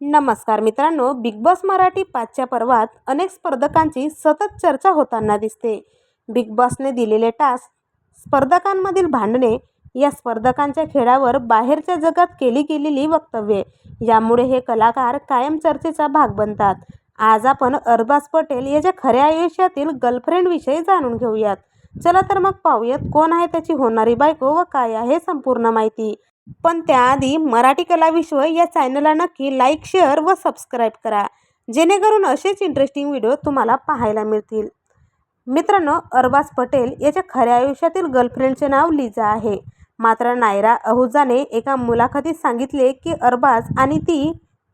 नमस्कार मित्रांनो big Boss Marathi पाचच्या पर्वात अनेक स्पर्धकांची सतत चर्चा होताना दिसते. बिग बॉसने दिलेले टास्क स्पर्धकांमधील भांडणे या स्पर्धकांच्या खेळावर बाहेरच्या जगात केली गेलेली वक्तव्ये यामुळे हे कलाकार कायम चर्चेचा भाग बनतात. आज आपण अरबाज पटेल याच्या खऱ्या आयुष्यातील गर्लफ्रेंडविषयी जाणून घेऊयात. चला तर मग पाहूयात कोण आहे त्याची होणारी बायको व काय आहे संपूर्ण माहिती. पण त्याआधी मराठी कला विश्व या चॅनलला नक्की लाईक शेअर व सबस्क्राईब करा. जेणेकरून असेच इंटरेस्टिंग व्हिडिओ तुम्हाला पाहायला मिळतील. मित्रांनो अरबाज पटेल याच्या खऱ्या आयुष्यातील गर्लफ्रेंडचे नाव लिजा आहे. मात्र नायरा अहुजाने एका मुलाखतीत सांगितले की अरबाज आणि ती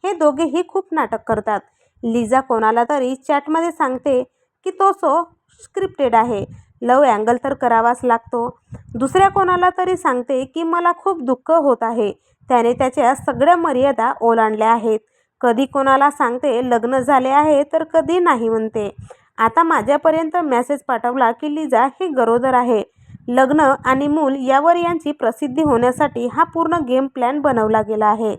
हे दोघेही खूप नाटक करतात. लिजा कोणाला तरी चॅटमध्ये सांगते की तो सो स्क्रिप्टेड आहे. लव अँगल तर करावाच लागतो. दुसऱ्या कोणाला तरी सांगते की मला खूप दुःख होत आहे. त्याने त्याच्या सगळ्या मर्यादा ओलांडल्या आहेत. कधी कोणाला सांगते लग्न झाले आहे तर कधी नाही म्हणते. आता माझ्यापर्यंत मेसेज पाठवला की लिजा ही गरोदर आहे. लग्न आणि मूल यावर यांची प्रसिद्धी होण्यासाठी हा पूर्ण गेम प्लॅन बनवला गेला आहे.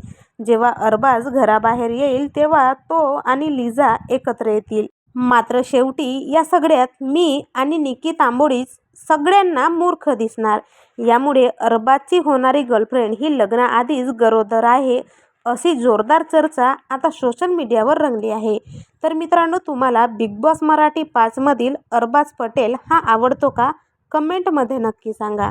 जेव्हा अरबाज घराबाहेर येईल तेव्हा तो आणि लिजा एकत्र येतील. मात्र शेवटी या सगळ्यात मी आणि निकी तांबोळीच सगळ्यांना मूर्ख दिसणार. यामुळे अरबाजची होणारी गर्लफ्रेंड ही लग्नाआधीच गरोदर आहे अशी जोरदार चर्चा आता सोशल मीडियावर रंगली आहे. तर मित्रांनो तुम्हाला बिग बॉस मराठी पाचमधील अरबाज पटेल हा आवडतो का? कमेंटमध्ये नक्की सांगा.